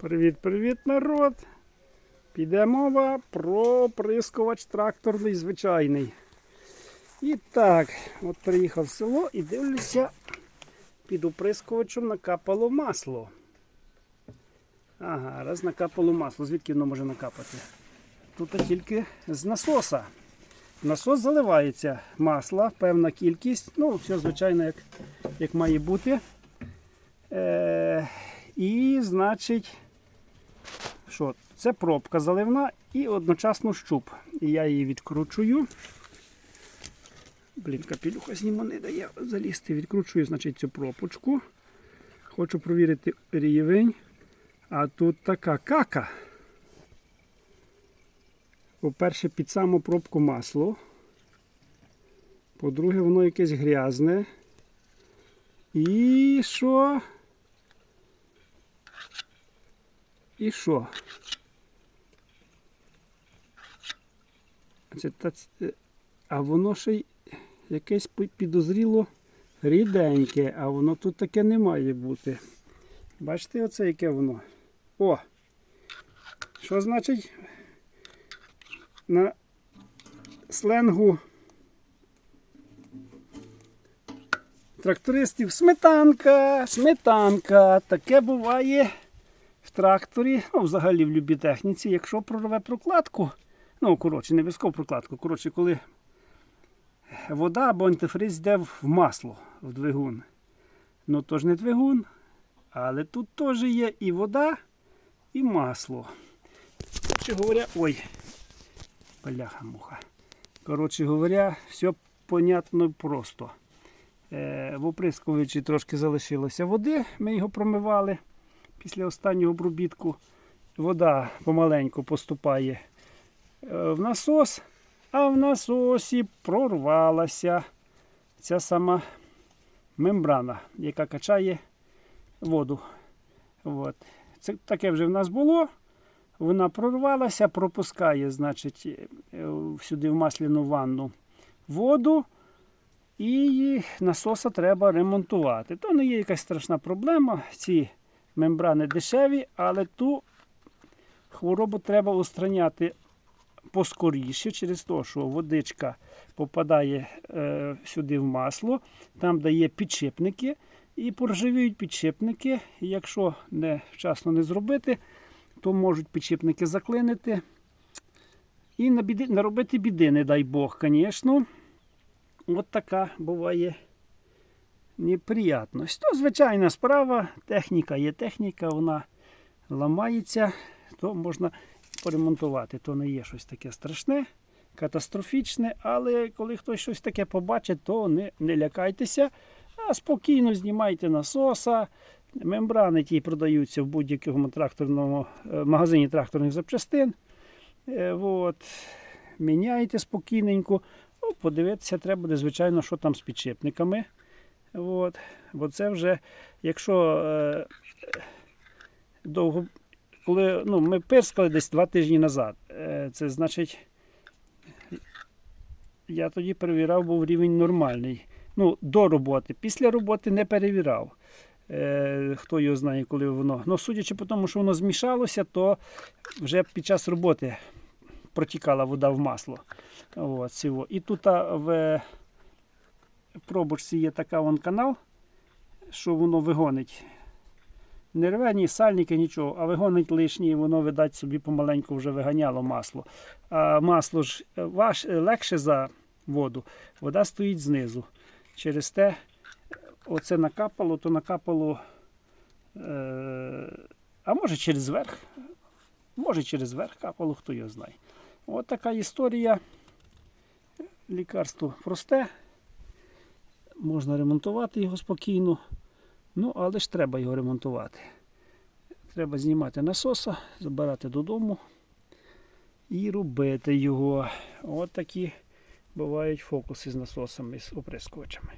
Привіт-привіт, народ! Піде мова про прискувач тракторний звичайний. І так, от приїхав в село і дивлюся, під оприскувачем накапало масло. Ага, раз накапало масло. Звідки воно може накапати? Тут тільки з насоса. Насос заливається масла, певна кількість. Ну, все звичайно, як, як має бути. Е, і, значить, що, це пробка заливна і одночасно щуп. І я її відкручую. Блін, капелюха зніму не дає залізти. Відкручую, значить, цю пробочку. Хочу провірити рівень. А тут така кака. По-перше, під саму пробку масло. По-друге, воно якесь грязне. І що? І що? Та, а воно ще й якесь підозріло ріденьке, а воно тут таке не має бути. Бачите, оце яке воно? О! Що значить на сленгу трактористів сметанка, сметанка. Таке буває тракторі, ну, взагалі в любій техніці, якщо прорве прокладку, ну, коротше, не обов'язково прокладку, коротше, коли вода або антифриз йде в масло, в двигун. Ну, то ж не двигун, але тут теж є і вода, і масло. Коротше говоря, ой, бляха-муха. Коротше говоря, все понятно і просто. Е, в оприскувачі трошки залишилося води, ми його промивали після останнього обробітку. Вода помаленьку поступає е, в насос, а в насосі прорвалася ця сама мембрана, яка качає воду. От. Це таке вже в нас було. Вона прорвалася, пропускає, значить, е, сюди в масляну ванну воду. І насоса треба ремонтувати. То не є якась страшна проблема. Ці мембрани дешеві, але ту хворобу треба устраняти поскоріше, через те, що водичка попадає е, сюди в масло, там дає підшипники, і поржавіють підшипники. Якщо не вчасно не зробити, то можуть підшипники заклинити. І на біди, наробити біди, не дай Бог, звісно. От така буває неприятність. То звичайна справа, техніка є техніка, вона ламається, то можна поремонтувати. То не є щось таке страшне, катастрофічне, але коли хтось щось таке побачить, то не, не лякайтеся, а спокійно знімайте насоса. Мембрани ті продаються в будь-якому тракторному е, магазині тракторних запчастин. Е, От. Міняйте спокійненько. Ну, подивитися треба буде, звичайно, що там з підшипниками. От. Бо це вже, якщо е, довго, коли ну, ми пирскали десь два тижні назад, е, це значить, я тоді перевіряв, був рівень нормальний. Ну, до роботи. Після роботи не перевіряв. Е, хто його знає, коли воно. Ну, судячи по тому, що воно змішалося, то вже під час роботи протікала вода в масло. От. І тут в пробочці є така вон канал, що воно вигонить. Не рве ні сальники, нічого, а вигонить лишнє, і воно, видать, собі помаленьку вже виганяло масло. А масло ж е, важ, е, легше за воду, вода стоїть знизу. Через те, оце накапало, то накапало, е, а може через верх, може через верх капало, хто його знає. От така історія. Лікарство просте. Можна ремонтувати його спокійно. Ну, але ж треба його ремонтувати. Треба знімати насоса, забирати додому і робити його. От такі бувають фокуси з насосами, з оприскувачами.